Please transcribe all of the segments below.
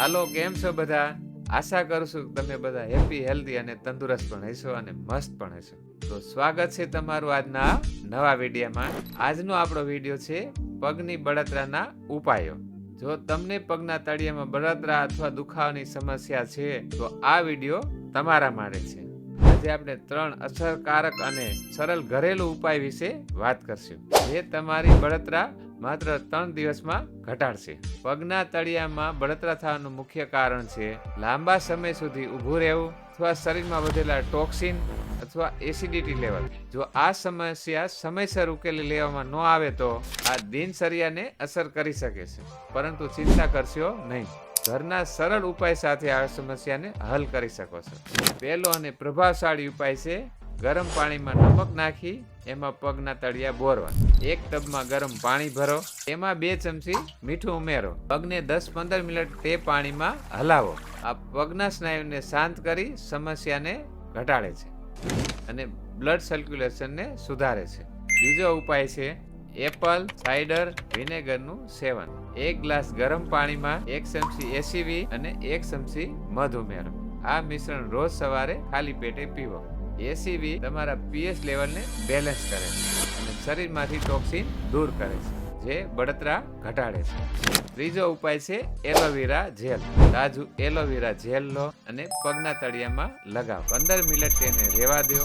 હાલો, કેમ છો બધા? આશા કરું છું તમે બધા હેપી, હેલ્ધી અને તંદુરસ્ત પણ હશો અને મસ્ત પણ હશો. તો સ્વાગત છે તમારું આજના નવા વિડીયામાં. આજનો આપણો વીડિયો છે પગની બળતરાના ઉપાયો. જો તમને પગના તળિયામાં બળતરા અથવા દુખાવાની સમસ્યા છે, તો આ વીડિયો તમારા માટે છે. આજે આપણે ત્રણ અસરકારક અને સરળ ઘરેલું ઉપાય વિશે વાત કરશું. જે તમારી બળતરા માત્ર ત્રણ દિવસમાં ઘટાડશે. પગના તળિયામાં બળતરા થવાનું મુખ્ય કારણ છે, લાંબા સમય સુધી ઊભું રહેવું, અથવા શરીરમાં વધેલા ટોક્સિન અથવા એસિડિટી લેવલ. જો આ સમસ્યા સમયસર ઉકેલી લેવામાં ન આવે તો આ દિનચર્યાને અસર કરી શકે છે. પરંતુ ચિંતા કરશો નહીં. ઘરના સરળ ઉપાય સાથે આ સમસ્યાને હલ કરી શકો છો. પહેલો અને પ્રભાવશાળી ઉપાય છે ગરમ પાણીમાં નમક નાખી, એમાં પગના તળિયા બોરવા. એક ટબમાં ગરમ પાણી ભરો, એમાં બે ચમચી મીઠું ઉમેરો. પગને દસ પંદર મિનિટ તે પાણીમાં હલાવો. આ પગના સ્નાયુને શાંત કરી સમસ્યાને ઘટાડે છે અને બ્લડ સર્ક્યુલેશનને સુધારે છે. બીજો ઉપાય છે, એપલ સાઇડર વિનેગરનું સેવન. એક ગ્લાસ ગરમ પાણીમાં એક ચમચી એસીવી અને એક ચમચી મધ ઉમેરો. આ મિશ્રણ રોજ સવારે ખાલી પેટે પીવો. એસીવી તમારા પીએચ લેવલને બેલેન્સ કરે છે અને શરીરમાંથી ટોક્સિન દૂર કરે છે, જે બળતરા ઘટાડે છે. ત્રીજો ઉપાય છે એલોવેરા જેલ તાજુ એલોવેરા જેલ લો અને પગના તળિયામાં લગાવો. પંદર મિનિટ તેને રહેવા દો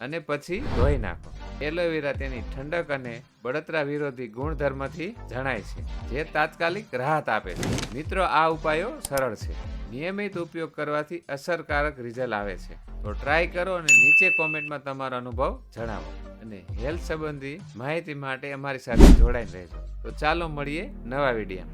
અને પછી ધોઈ નાખો. એલોવેરા તેની ઠંડક અને બળતરા વિરોધી ગુણધર્મથી જણાય છે, જે તાત્કાલિક રાહત આપે છે. મિત્રો, આ ઉપાયો સરળ છે. નિયમિત ઉપયોગ કરવાથી અસરકારક રિઝલ્ટ આવે છે. તો ટ્રાય કરો અને નીચે કોમેન્ટમાં તમારો અનુભવ જણાવો અને હેલ્થ સંબંધી માહિતી માટે અમારી સાથે જોડાઈને રહેજો. તો ચાલો મળીએ નવા વીડિયો.